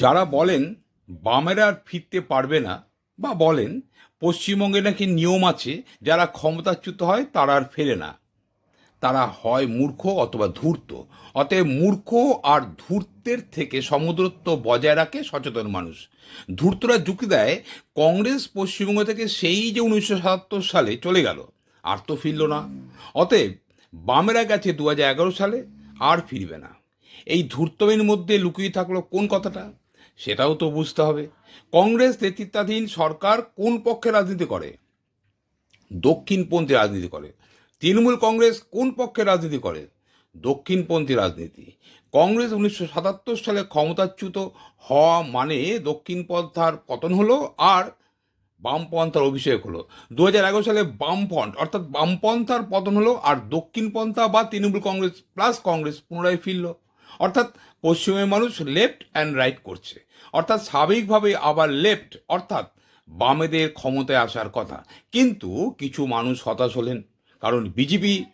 যারা বলেন বামেরা আর ফিরতে পারবে না, বা বলেন পশ্চিমবঙ্গে নাকি নিয়ম আছে, যারা ক্ষমতাচ্যুত হয় তারা আর ফেরে না। তারা হয় মূর্খ অথবা ধূর্ত। অতএব মূর্খ আর ধূর্তের থেকে সমুদ্রত্ব বজায় রাখে সচেতন মানুষ। ধূর্তরা যুক্তি দেয়, কংগ্রেস পশ্চিমবঙ্গ থেকে সেই যে উনিশশো সাতাত্তর সালে চলে গেল, আর তো ফিরল না। অতএব বামেরা গেছে দু সালে, আর ফিরবে না। এই ধূর্তমের মধ্যে লুকিয়ে থাকল কোন কথাটা? সেটাও তো বুঝতে হবে। কংগ্রেস নেতৃত্বাধীন সরকার কোন পক্ষে রাজনীতি করে? দক্ষিণপন্থী রাজনীতি করে। তৃণমূল কংগ্রেস কোন পক্ষে রাজনীতি করে? দক্ষিণপন্থী রাজনীতি। কংগ্রেস উনিশশো সাতাত্তর সালে ক্ষমতাচ্যুত হওয়া মানে দক্ষিণপন্থার পতন হলো আর বামপন্থার অভিষেক হলো। দু হাজার এগারো সালে বামফ্রন্ট, অর্থাৎ বামপন্থার পতন হলো আর দক্ষিণপন্থা বা তৃণমূল কংগ্রেস প্লাস কংগ্রেস পুনরায় ফিরল। অর্থাৎ পশ্চিমের মানুষ লেফট অ্যান্ড রাইট করছে। অর্থাৎ স্বাভাবিকভাবে আবার লেফট অর্থাৎ বামেদের ক্ষমতায় আসার কথা। কিন্তু কিছু মানুষ হতাশ হলেন। কারণ বিজেপি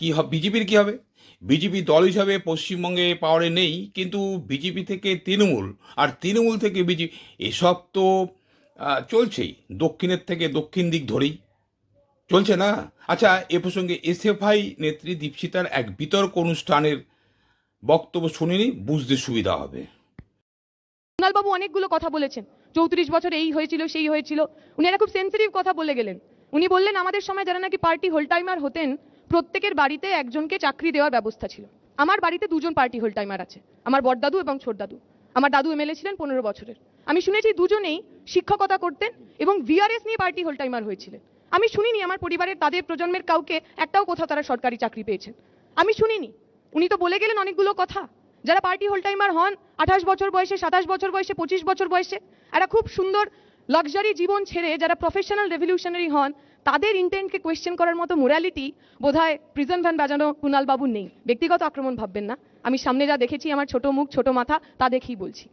কি হবে বিজেপির কী হবে? বিজেপি দল হিসাবে পশ্চিমবঙ্গে পাওয়ারে নেই, কিন্তু বিজেপি থেকে তৃণমূল আর তৃণমূল থেকে বিজেপি এসব তো চলছেই। দক্ষিণের থেকে দক্ষিণ দিক ধরেই। চলছে না? আচ্ছা এ প্রসঙ্গে এসএফআই নেত্রী দীপশিতার এক বিতর্ক অনুষ্ঠানের বক্তব্য শুনিনি, বুঝতে সুবিধা হবে। কুণালবাবু অনেকগুলো কথা বলেছেন। চৌত্রিশ বছর এই হয়েছিল, সেই হয়েছিল। উনি একটা খুব সেন্সিটিভ কথা বলে গেলেন। উনি বললেন, আমাদের সময় যারা নাকি পার্টি হোলটাইমার হতেন, প্রত্যেকের বাড়িতে একজনকে চাকরি দেওয়ার ব্যবস্থা ছিল। আমার বাড়িতে দুজন পার্টি হোলটাইমার আছে, আমার বড়দাদু এবং ছোটদাদু। আমার দাদু এমএলএ ছিলেন পনেরো বছরের। আমি শুনেছি দুজনেই শিক্ষকতা করতেন এবং ভিআরএস নিয়ে পার্টি হোলটাইমার হয়েছিলেন। আমি শুনিনি আমার পরিবারের তাদের প্রজন্মের কাউকে একটাও কোথাও তারা সরকারি চাকরি পেয়েছেন। আমি শুনিনি। উনি তো বলে গেলেন অনেকগুলো কথা। যারা পার্টি হোলটাইমার হন, আঠাশ বছর বয়সে, সাতাশ বছর বয়সে, পঁচিশ বছর বয়সে, একটা খুব সুন্দর লাক্সারি জীবন ছেড়ে যারা প্রফেশনাল রেভলিউশনারি হন, তাদের ইন্টেন্টকে কোয়েশ্চেন করার মতো মোরালিটি বোধহয় প্রিজন ভ্যান বাজানো কুণাল বাবুর নেই। ব্যক্তিগত আক্রমণ ভাববেন না। আমি সামনে যা দেখেছি, আমার ছোট মুখ, ছোট মাথা, তা দেখেই বলছি।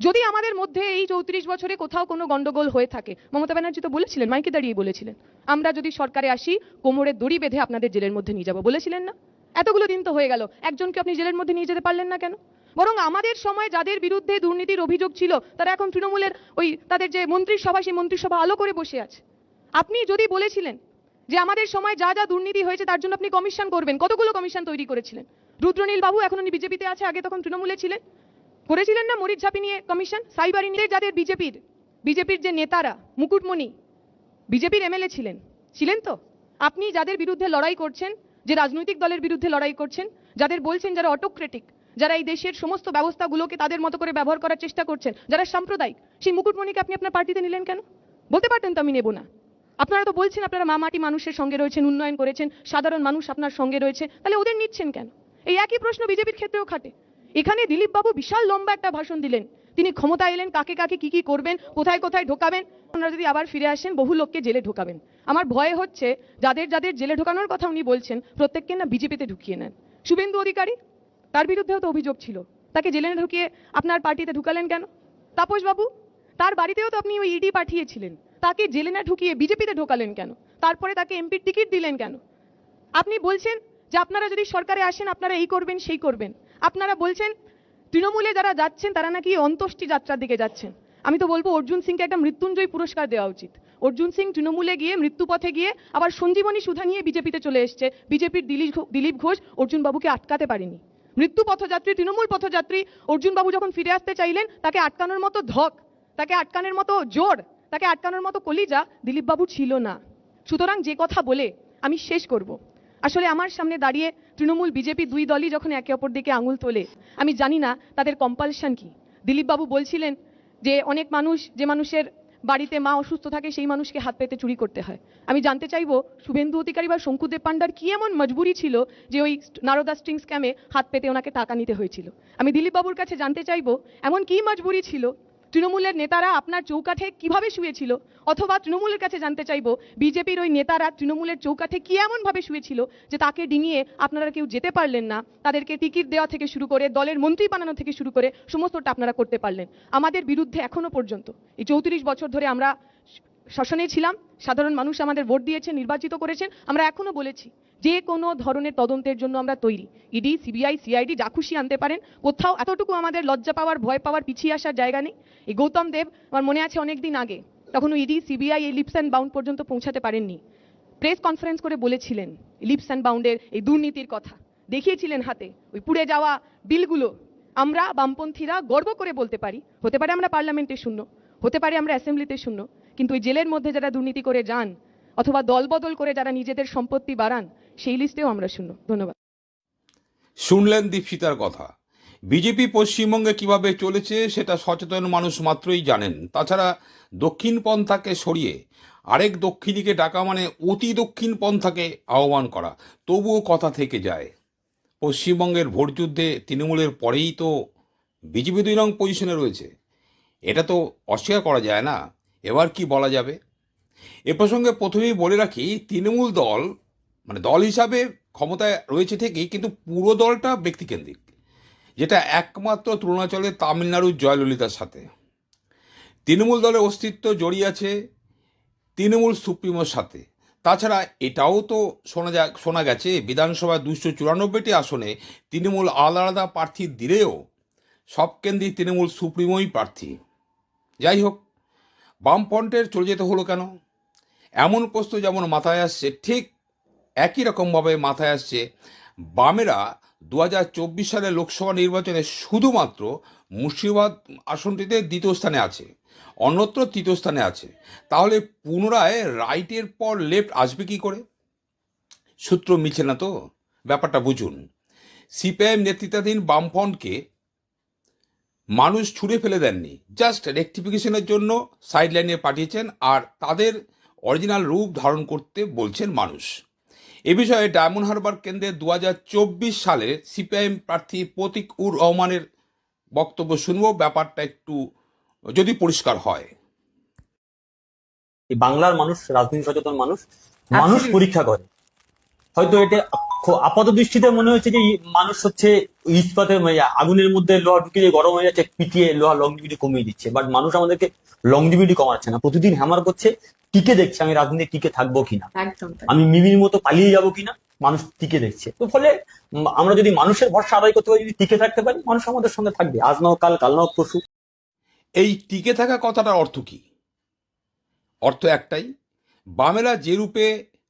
যদি আমাদের মধ্যে এই চৌত্রিশ বছরে কোথাও কোনো গন্ডগোল হয়ে থাকে, মমতা ব্যানার্জি তো বলেছিলেন, মাইকে দাঁড়িয়ে বলেছিলেন, আমরা যদি সরকারে আসি কোমরের দড়ি বেঁধে আপনাদের জেলের মধ্যে নিয়ে যাব, বলেছিলেন না? এতগুলো দিন তো হয়ে গেল। একজনকে আপনি জেলের মধ্যে নিয়ে যেতে পারলেন না কেন? বরং আমাদের সময় যাদের বিরুদ্ধে দুর্নীতির অভিযোগ ছিল, তারা এখন তৃণমূলের ওই তাদের যে মন্ত্রিসভা, সেই মন্ত্রিসভা আলো করে বসে আছে। আপনি যদি বলেছিলেন যে আমাদের সময় যা যা দুর্নীতি হয়েছে, তার জন্য আপনি কমিশন করবেন, কতগুলো কমিশন তৈরি করেছিলেন? রুদ্রনীল বাবু এখন উনি বিজেপিতে আছে, আগে তখন তৃণমূলে ছিলেন। করেছিলেন না মরিচ ঝাঁপি নিয়ে কমিশন? সাইবার ইন্ডিয়া যাদের বিজেপির বিজেপির যে নেতারা, মুকুটমণি, বিজেপির এমএলএ ছিলেন। ছিলেন তো? আপনি যাদের বিরুদ্ধে লড়াই করছেন যে রাজনৈতিক দলের বিরুদ্ধে লড়াই করছেন, যাদের বলছেন যারা অটোক্রেটিক যারা এই দেশের সমস্ত ব্যবস্থাগুলোকে তাদের মতো করে ব্যবহার করার চেষ্টা করছেন, যারা সাম্প্রদায়িক, সেই মুকুটমণিকে আপনি আপনার পার্টিতে নিলেন কেন? বলতে পারতেন তো আমি নেব না। আপনারা তো বলছেন আপনারা মামাটি মানুষের সঙ্গে রয়েছেন, উন্নয়ন করেছেন, সাধারণ মানুষ আপনার সঙ্গে রয়েছে, তাহলে ওদের নিচ্ছেন কেন? এই একই প্রশ্ন বিজেপির ক্ষেত্রেও খাটে। এখানে দিলীপবাবু বিশাল লম্বা একটা ভাষণ দিলেন। তিনি ক্ষমতা এলেন, কাকে কাকে কি কি করবেন, কোথায় কোথায় ঢোকাবেন, আপনারা যদি আবার ফিরে আসেন, বহু লোককে জেলে ঢোকাবেন। আমার ভয় হচ্ছে যাদের যাদের জেলে ঢোকানোর কথা উনি বলছেন, প্রত্যেককে না বিজেপিতে ঢুকিয়ে নেন। শুভেন্দু অধিকারী, তার বিরুদ্ধেও তো অভিযোগ ছিল। তাকে জেলে ঢুকিয়ে আপনার পার্টিতে ঢুকালেন কেন? তাপস বাবু তার বাড়িতেও তো আপনি ওই ইডি পাঠিয়েছিলেন। তাকে জেলে না ঢুকিয়ে বিজেপিতে ঢোকালেন কেন? তারপরে তাকে এমপির টিকিট দিলেন কেন? আপনি বলছেন যে আপনারা যদি সরকারে আসেন, আপনারা এই করবেন, সেই করবেন। আপনারা বলছেন তৃণমূলে যারা যাচ্ছেন, তারা নাকি অন্ত্যেষ্টি যাত্রার দিকে যাচ্ছেন। আমি তো বলব, অর্জুন সিংকে একটা মৃত্যুঞ্জয় পুরস্কার দেওয়া উচিত। অর্জুন সিং তৃণমূলে গিয়ে মৃত্যুপথে গিয়ে আবার সঞ্জীবনী সুধা নিয়ে বিজেপিতে চলে এসছে। বিজেপির দিলীপ দিলীপ ঘোষ অর্জুনবাবুকে আটকাতে পারেনি। মৃত্যু পথযাত্রী, তৃণমূল পথযাত্রী অর্জুনবাবু যখন ফিরে আসতে চাইলেন, তাকে আটকানোর মতো ধক, তাকে আটকানোর মতো জোর, তাকে আটকানোর মতো কলিজা দিলীপ বাবু ছিল না। সুতরাং যে কথা বলে আমি শেষ করব। আসলে আমার সামনে দাঁড়িয়ে তৃণমূল, বিজেপি দুই দলই যখন একে অপর দিকে আঙুল তোলে, আমি জানি না তাদের কম্পালশন কি। দিলীপ বাবু বলছিলেন যে অনেক মানুষ, যে মানুষের বাড়িতে মা অসুস্থ থাকে, সেই মানুষকে হাত পেতে চুরি করতে হয়। আমি জানতে চাইব, শুভেন্দু অধিকারী বা শঙ্কুদেব পান্ডার কি এমন মজবুরি ছিল যে ওই নারদা স্ট্রিং স্ক্যামে হাত পেতে ওনাকে টাকা নিতে হয়েছিল? আমি দিলীপবাবুর কাছে জানতে চাইব, এমন কি মজবুরি ছিল? তৃণমূলের নেতারা আপনার চৌকাঠে কীভাবে শুয়েছিল? অথবা তৃণমূলের কাছে জানতে চাইব, বিজেপির ওই নেতারা তৃণমূলের চৌকাঠে কি এমনভাবে শুয়েছিল যে তাকে ডিঙিয়ে আপনারা কেউ যেতে পারলেন না? তাদেরকে টিকিট দেওয়া থেকে শুরু করে, দলের মন্ত্রী বানানো থেকে শুরু করে, সমস্তটা আপনারা করতে পারলেন। আমাদের বিরুদ্ধে এখনও পর্যন্ত। এই চৌত্রিশ বছর ধরে আমরা শাসনে ছিলাম। সাধারণ মানুষ আমাদের ভোট দিয়েছে নির্বাচিত করেছেন। আমরা এখনও বলেছি, যে কোনো ধরনের তদন্তের জন্য আমরা তৈরি। ইডি, সিবিআই, সিআইডি যা খুশি আনতে পারেন। কোথাও এতটুকু আমাদের লজ্জা পাওয়ার, ভয় পাওয়ার পিছিয়ে আসার জায়গা নেই। এই গৌতম দেব আমার মনে আছে অনেক দিন আগে তখন ইডি, সিবিআই এই লিপস অ্যান্ড বাউন্ড পর্যন্ত পৌঁছাতে পারেননি। প্রেস কনফারেন্স করে বলেছিলেন লিপস অ্যান্ড বাউন্ডের এই দুর্নীতির কথা। দেখিয়েছিলেন হাতে ওই পুড়ে যাওয়া বিলগুলো। আমরা বামপন্থীরা গর্ব করে বলতে পারি, হতে পারে আমরা পার্লামেন্টে শূন্য। হতে পারে আমরা অ্যাসেম্বলিতে শূন্য, কিন্তু ওই জেলের মধ্যে যারা দুর্নীতি করে যান অথবা দলবদল করে যারা নিজেদের সম্পত্তি বাড়ান, সেই লিস্টেও আমরা শূন্য। ধন্যবাদ। শুনলেন দীপশিতার কথা। বিজেপি পশ্চিমবঙ্গে কীভাবে চলেছে সেটা সচেতন মানুষ মাত্রই জানেন। তাছাড়া দক্ষিণ পন্থাকে সরিয়ে আরেক দক্ষিণীকে ডাকা মানে অতি দক্ষিণ পন্থাকে আহ্বান করা। তবুও কথা থেকে যায়, পশ্চিমবঙ্গের ভোটযুদ্ধে তৃণমূলের পরেই তো বিজেপি দুই রং পজিশনে রয়েছে। এটা তো অস্বীকার করা যায় না। এবার কি বলা যাবে? এ প্রসঙ্গে প্রথমেই বলে রাখি, তৃণমূল দল মানে দল হিসাবে ক্ষমতায় রয়েছে ঠিকই, কিন্তু পুরো দলটা ব্যক্তিকেন্দ্রিক, যেটা একমাত্র তুলনা চলে তামিলনাড়ুর জয়ললিতার সাথে। তৃণমূল দলের অস্তিত্ব জড়িয়ে আছে তৃণমূল সুপ্রিমোর সাথে। তাছাড়া এটাও তো শোনা যা, শোনা গেছে বিধানসভা দুশো চুরানব্বইটি আসনে তৃণমূল আলাদা আলাদা প্রার্থী দিলেও সব কেন্দ্রেই তৃণমূল সুপ্রিমোই প্রার্থী। যাই হোক, বামফ্রন্টের চলে যেতে হলো কেন? এমন প্রশ্ন যেমন মাথায় আসছে, ঠিক একই রকমভাবে মাথায় আসছে, বামেরা দু হাজার চব্বিশ সালের লোকসভা নির্বাচনে শুধুমাত্র মুর্শিদাবাদ আসনটিতে দ্বিতীয় স্থানে আছে, অন্যত্র তৃতীয় স্থানে আছে। তাহলে পুনরায় রাইটের পর লেফট আসবে কি করে? সূত্র মিলছে না তো? ব্যাপারটা বুঝুন। সিপিআইএম নেতৃত্বাধীন বামফ্রন্টকে মানুষ ছুঁড়ে ফেলে দেননি। জাস্ট রেকটিফিকেশনের জন্য সাইড লাইনে পাঠিয়েছেন আর তাদের অরিজিনাল রূপ ধারণ করতে বলছেন মানুষ। এ বিষয়ে ডায়মন্ড হারবার কেন্দ্রে দু হাজার চব্বিশ সালে সিপিআইএম প্রার্থী প্রতীক উর রহমানের বক্তব্য শুনব ব্যাপারটা একটু যদি পরিষ্কার হয়। এই বাংলার মানুষ রাজনীতি সচেতন মানুষ মানুষ পরীক্ষা করে। হয়তো এটা আপাত দৃষ্টিতে মনে হচ্ছে যে মানুষ হচ্ছে ইস্পাতের মানে আগুনের মধ্যে লোহা ঢুকিয়ে গরম হয়ে যাচ্ছে পিটিয়ে লোহা লংজিবিটি কমিয়ে দিচ্ছে। বাট মানুষ আমাদেরকে লংজিবিটি কমাচ্ছে না। প্রতিদিন হ্যামার করছে টিকে দেখছে আমি রাজনীতি টিকে থাকব কিনা। আমি মিমির মতো পালিয়ে যাব কিনা মানুষ টিকে দেখছে। তো ফলে আমরা যদি মানুষের ভরসা আদায় করতে পারি যদি টিকে থাকতে পারি মানুষ আমাদের সঙ্গে থাকবে। আজ নাও কাল কাল নাও পরশু। এই টিকে থাকা কথাটার অর্থ কি? অর্থ একটাই বামেরা যে রূপে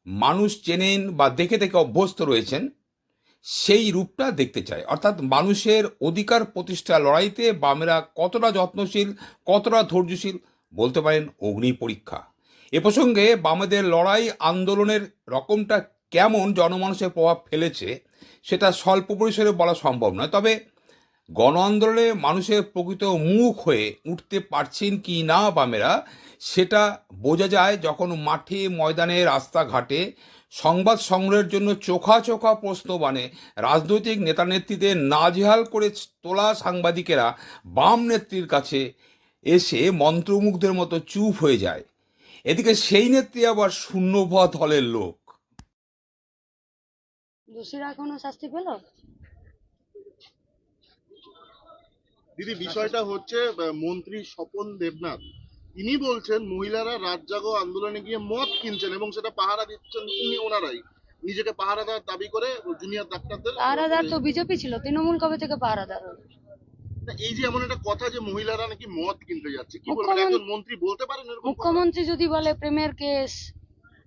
মানুষ চেনেন বা দেখে দেখে অভ্যস্ত রয়েছেন সেই রূপটা দেখতে চায়। অর্থাৎ মানুষের অধিকার প্রতিষ্ঠা লড়াইতে বামেরা কতটা যত্নশীল, কতটা ধৈর্যশীল, বলতে পারেন অগ্নি পরীক্ষা। এ প্রসঙ্গে বামেদের লড়াই আন্দোলনের রকমটা কেমন জনমানুষের প্রভাব ফেলেছে, সেটা স্বল্প পরিসরে বলা সম্ভব নয়। তবে গণ আন্দোলনে মানুষের প্রকৃত মুখ হয়ে উঠতে পারছেন কি না বামেরা, সেটা বোঝা যায় যখন মাঠে, ময়দানে, রাস্তাঘাটে সংবাদ সংগ্রহের জন্য চোখা চোখা প্রশ্ন বানে। রাজনৈতিক নেতা নেত্রীদের নাজেহাল করে তোলা সাংবাদিকেরা বাম নেত্রীর কাছে এসে মন্ত্রমুগ্ধের মতো চুপ হয়ে যায়। এদিকে সেই নেত্রী আবার শূন্যভা হলের লোক। দোষীরা কোনো শাস্তি পেল? দিদি বিষয়টা হচ্ছে মন্ত্রী স্বপন দেবনাথ। তিনি বলছেন মহিলারা রাত জাগো আন্দোলনে গিয়ে মদ কিনছেন এবং সেটা পাহারা দিচ্ছেন তিনি ওনারাই। নিজেকে পাহারাদার দাবি করে জুনিয়র ডাক্তারদের পাহারাদার তো বিজেপি ছিল তৃণমূল কবে থেকে পাহারাদার? হলো এই যে এমন একটা কথা যে মহিলারা নাকি মদ কিনতে যাচ্ছে কি বলবেন? একজন মন্ত্রী বলতে পারেন মুখ্যমন্ত্রী যদি বলে প্রেমের কেস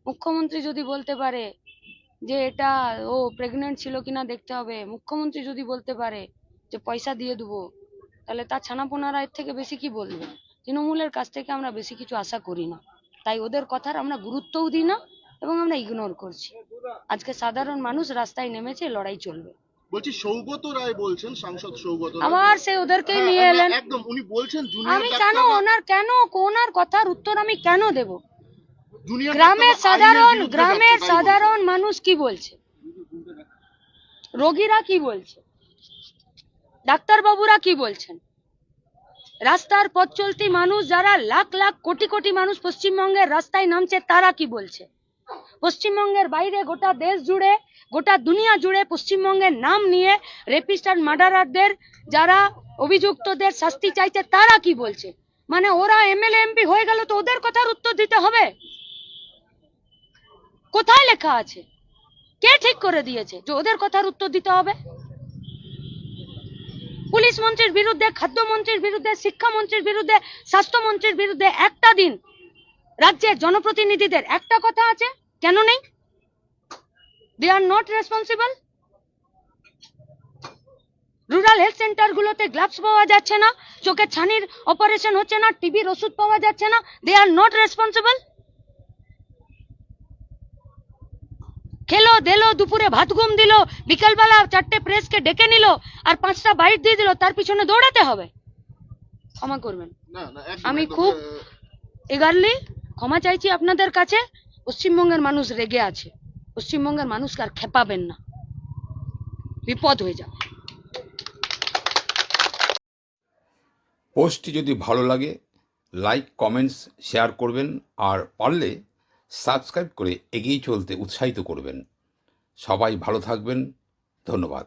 মুখ্যমন্ত্রী যদি বলতে পারে যে এটা ও প্রেগনেন্ট ছিল কিনা দেখতে হবে মুখ্যমন্ত্রী যদি বলতে পারে যে পয়সা দিয়ে দেবো তাহলে তার ছানাপোনারা এর থেকে বেশি কি বলবে? তৃণমূলের কাছ থেকে আমরা বেশি কিছু আশা করি না। তাই ওদের কথার আমরা গুরুত্বও দিই না এবং আমরা ইগনোর করছি। আজকে সাধারণ মানুষ রাস্তায় নেমেছে লড়াই চলবে। বলছি সৌগত রায় বলছেন সাংসদ সৌগত। আবার সে ওদেরকেই হ্যাঁ, নিয়ে হ্যাঁ, এলেন। একদম উনি বলছেন জুনিয়র আমি কেন ওনার কেন ওনার কথার উত্তর আমি কেন দেব? জুনিয়র গ্রামের সাধারণ গ্রামের সাধারণ মানুষ কি বলছে? রোগীরা কি বলছে? ডাক্তার বাবুরা কি বলছেন? রাস্তার পথ চলতি মানুষ যারা লাখ লাখ কোটি কোটি মানুষ পশ্চিমবঙ্গের রাস্তায় নামছে, তারা কি বলছে? পশ্চিমবঙ্গের বাইরে গোটা দেশ জুড়ে, গোটা দুনিয়া জুড়ে পশ্চিমবঙ্গের নাম নিয়ে রেপিস্ট আর মার্ডারারদের যারা অভিযুক্তদের শাস্তি চাইছে, তারা কি বলছে? মানে ওরা এমএলএ, এমপি হয়ে গেল তো ওদের কথার উত্তর দিতে হবে। কোথায় লেখা আছে? কে ঠিক করে দিয়েছে যে ওদের কথার উত্তর দিতে হবে? পুলিশ মন্ত্রীর বিরুদ্ধে খাদ্যমন্ত্রীর বিরুদ্ধে শিক্ষামন্ত্রীর বিরুদ্ধে স্বাস্থ্যমন্ত্রীর বিরুদ্ধে একটা দিন রাজ্যের জনপ্রতিনিধিদের একটা কথা আছে, কেন নেই? They are not responsible rural health centre গুলোতে গ্লাভস পাওয়া যাচ্ছে না চোখে ছানির অপারেশন হচ্ছে না টিবির ওষুধ পাওয়া যাচ্ছে না দে আর নট রেসপন্সিবল খেলো দিলো দুপুরে ভাত ঘুম দিল বিকালবেলা চারটে প্রেসকে ডেকে নিল আর পাঁচটা বাইট দিয়ে দিল তার পিছনে দৌড়াতে হবে। ক্ষমা করবেন। না না একদম, আমি খুব- এগারলি ক্ষমা চাইছি আপনাদের কাছে পশ্চিমবঙ্গের মানুষ রেগে আছে। পশ্চিমবঙ্গের মানুষকে আর খেপাবেন না। বিপদ হয়ে যাবে। পোস্টটি যদি ভালো লাগে লাইক কমেন্টস শেয়ার করবেন আর পারলে সাবস্ক্রাইব করে এগিয়ে চলতে উৎসাহিত করবেন। সবাই ভালো থাকবেন। ধন্যবাদ।